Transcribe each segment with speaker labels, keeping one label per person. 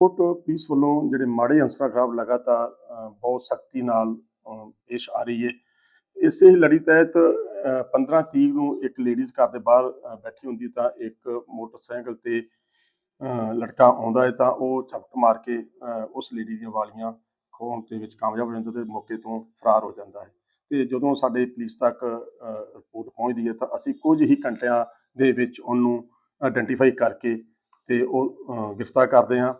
Speaker 1: Court police ਵੱਲੋਂ ਜਿਹੜੇ ਮਾੜੇ ਅੰਸਰਾਂ ਖਿਲਾਫ ਲਗਾਤਾਰ ਬਹੁਤ ਸਖਤੀ ਨਾਲ ਪੇਸ਼ ਆ ਰਹੀ ਹੈ। ਇਸੇ ਹੀ ਲੜੀ ਤਹਿਤ ਅ, 15 ਤਰੀਕ ਨੂੰ ਇੱਕ ਲੇਡੀਜ਼ ਘਰ ਦੇ ਬਾਹਰ ਬੈਠੀ ਹੁੰਦੀ ਤਾਂ ਇੱਕ ਮੋਟਰਸਾਈਕਲ ਤੇ ਲੜਕਾ ਆਉਂਦਾ ਹੈ ਤਾਂ ਉਹ ਝਪਟ ਮਾਰ ਕੇ ਉਸ ਲੇਡੀ ਦੀਆਂ ਵਾਲੀਆਂ ਖੋਹਣ ਦੇ ਵਿੱਚ ਕਾਮਯਾਬ ਹੋ ਜਾਂਦਾ ਤੇ ਮੌਕੇ ਤੋਂ ਫਰਾਰ ਹੋ ਜਾਂਦਾ ਹੈ। ਤੇ ਜਦੋਂ ਸਾਡੇ ਪੁਲਿਸ ਤੱਕ ਰਿਪੋਰਟ ਪਹੁੰਚਦੀ ਹੈ ਤਾਂ ਅਸੀਂ ਕੁਝ ਹੀ ਘੰਟਿਆਂ ਦੇ ਵਿੱਚ ਉਹਨੂੰ ਆਇਡੈਂਟੀਫਾਈ ਕਰਕੇ ਤੇ ਉਹ ਗ੍ਰਿਫਤਾਰ ਕਰਦੇ ਹਾਂ।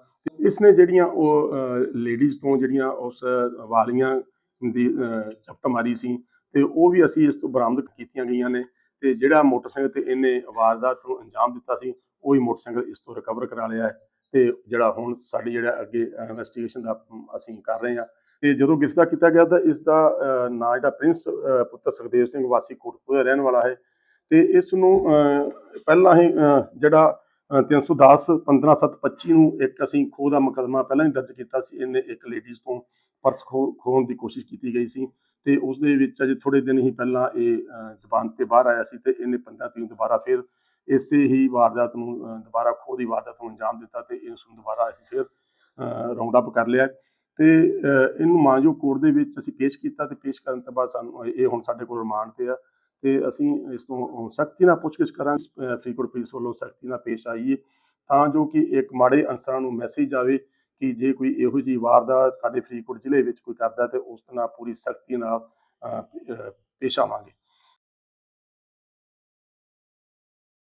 Speaker 1: ਇਸ ਨੇ ਜਿਹੜੀਆਂ ਉਹ ਲੇਡੀਜ਼ ਤੋਂ ਜਿਹੜੀਆਂ ਉਸ ਵਾਲੀਆਂ ਦੀ ਚਪਟ ਮਾਰੀ ਸੀ ਤੇ ਉਹ ਵੀ ਅਸੀਂ ਇਸ ਤੋਂ ਬਰਾਮਦ ਕੀਤੀਆਂ ਗਈਆਂ ਨੇ ਤੇ ਜਿਹੜਾ ਮੋਟਰਸਾਈਕਲ ਤੇ ਇਹਨੇ ਵਾਰਦਾਤ ਨੂੰ ਅੰਜਾਮ ਦਿੱਤਾ ਸੀ, ਉਹ ਹੀ ਮੋਟਰਸਾਈਕਲ ਇਸ ਤੋਂ ਰਿਕਵਰ ਕਰਾ ਲਿਆ ਹੈ ਤੇ ਜਿਹੜਾ ਹੁਣ ਸਾਡੀ ਜਿਹੜਾ ਅੱਗੇ ਇਨਵੈਸਟੀਗੇਸ਼ਨ ਦਾ ਅਸੀਂ ਕਰ ਰਹੇ ਹਾਂ ਤੇ ਜਦੋਂ ਗ੍ਰਿਫਤਾਰ ਕੀਤਾ ਗਿਆ ਤਾਂ ਇਸ ਦਾ ਨਾਂ ਜਿਹੜਾ ਪ੍ਰਿੰਸ ਪੁੱਤਰ ਸੁਖਦੇਵ ਸਿੰਘ ਵਾਸੀ ਕੋਟਪੁਰ ਦਾ ਰਹਿਣ ਵਾਲਾ ਹੈ ਤੇ ਇਸ ਨੂੰ ਪਹਿਲਾਂ ਹੀ ਜਿਹੜਾ 310 15725 ਨੂੰ ਇੱਕ ਅਸੀਂ ਖੋਹ ਦਾ ਮੁਕੱਦਮਾ ਪਹਿਲਾਂ ਹੀ ਦਰਜ ਕੀਤਾ ਸੀ। ਇਹਨੇ ਇੱਕ ਲੇਡੀਜ਼ ਤੋਂ ਪਰਸ ਖੋ, ਖੋਹਣ ਦੀ ਕੋਸ਼ਿਸ਼ ਕੀਤੀ ਗਈ ਸੀ ਤੇ ਉਸ ਦੇ ਵਿੱਚ ਅਜੇ ਥੋੜੇ ਦਿਨ ਹੀ ਪਹਿਲਾਂ ਇਹ ਜ਼ਬਾਨ ਤੇ ਬਾਹਰ ਆਇਆ ਸੀ ਤੇ ਇਹਨੇ 15 ਤਰੀਕ ਨੂੰ ਦੁਬਾਰਾ ਫਿਰ ਇਸੇ ਹੀ ਵਾਰਦਾਤ ਨੂੰ ਦੁਬਾਰਾ ਖੋਹ ਦੀ ਵਾਰਦਾਤ ਨੂੰ ਅੰਜਾਮ ਦਿੱਤਾ ਤੇ ਇਸ ਨੂੰ ਦੁਬਾਰਾ ਅਸੀਂ ਫਿਰ ਰਾਉਂਡ ਅਪ ਕਰ ਲਿਆ। ਤੇ ਇਹਨੂੰ ਮਾਨਯੋਗ ਕੋਰਟ ਦੇ ਵਿੱਚ ਅਸੀਂ ਪੇਸ਼ ਕੀਤਾ ਤੇ ਪੇਸ਼ ਕਰਨ ਤੋਂ ਬਾਅਦ ਸਾਨੂੰ ਇਹ ਹੁਣ ਸਾਡੇ ਕੋਲ ਰਿਮਾਂਡ ਤੇ ਆ। ਤੇ ਅਸੀਂ ਇਸ ਤੋਂ ਸਖਤੀ ਨਾਲ ਪੁੱਛਗਿੱਛ ਕਰਾਂਗੇ। ਫਰੀਦਕੋਟ ਪੁਲਿਸ ਵੱਲੋਂ ਸਖਤੀ ਨਾਲ ਪੇਸ਼ ਆਈਏ ਤਾਂ ਜੋ ਕਿ ਇੱਕ ਮਾੜੇ ਅਨਸਰਾਂ ਨੂੰ ਮੈਸੇਜ ਜਾਵੇ ਕਿ ਜੇ ਕੋਈ ਇਹੋ ਜਿਹੀ ਵਾਰਦਾਤ ਸਾਡੇ ਫਰੀਦਕੋਟ ਜ਼ਿਲ੍ਹੇ ਵਿੱਚ ਕੋਈ ਕਰਦਾ ਤੇ ਉਸ ਨਾਲ ਪੂਰੀ ਸਖਤੀ ਨਾਲ ਪੇਸ਼ ਆਵਾਂਗੇ।